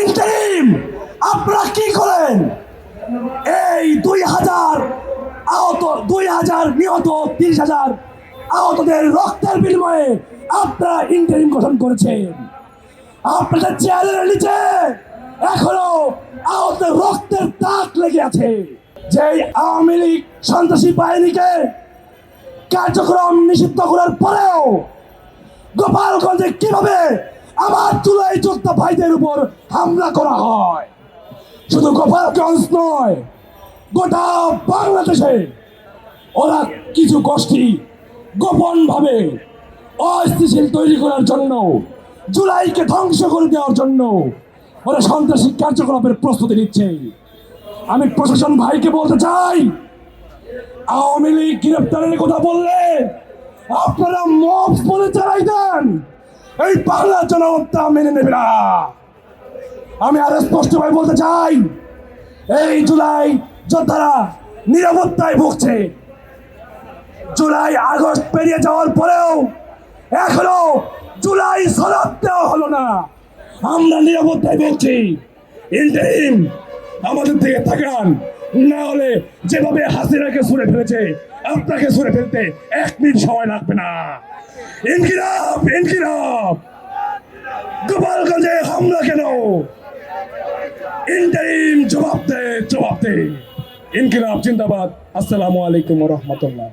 Interim আপনারা কি করেন? এই দুই হাজার আহত, দুই হাজার নিহত, তিরিশ হাজার আহতদের রক্তের বিনিময়ে আপনারা ইন্টারিম গঠন করেছেন। আপনাদের চেয়ারের নিচে এখনও আহতের রক্তের দাগ লেগে আছে। যে আওয়ামী লীগ সন্ত্রাসী বাহিনীকে কার্যক্রম নিষিদ্ধ করার পরেও গোপালগঞ্জে কীভাবে আমার চুলাই যোদ্ধা ভাইদের উপর হামলা করা হয়। শুধু গোপালগঞ্জ নয়, গোটা বাংলাদেশে ওরা কিছু গোষ্ঠী গোপনভাবে অস্থিতিশীল তৈরি করার জন্য, জুলাইকে ধ্বংস করে দেওয়ার জন্য ওরা সন্ত্রাসী কার্যকলাপের প্রস্তুতি নিচ্ছে। আমি প্রশাসন ভাইকে বলতে চাই, আওয়ামী লীগ গ্রেপ্তারের কথা বললে আপনারা মফ বলে চালাই দেন। এই বাংলার জনতা মেনে নেবে না। আমি আরও স্পষ্টভাবে বলতে চাই, এই জুলাই যোদ্ধারা নিরাপত্তায় ভুগছে। জুলাই আগস্ট পেরিয়ে যাওয়ার পরেও এখনও জুলাই সরাব দেওয়া হলো না। আমরা নিরাপত্তায় ভুগছি। ইন্টারিম আমাদের থেকে থাকান না হলে যেভাবে হাসিনাকে সরে ফেলেছে, আপনাকে সরে ফেলতে এক মিনিট সময় লাগবে না। ইনকিলাব ইনকিলাব। গোপালগঞ্জে হামলা কেন? ইন্টারিম জবাব দে জবাব দে। ইনকিলাব, জিন্দাবাদ। আসসালামু আলাইকুম রহমতুল্লাহ।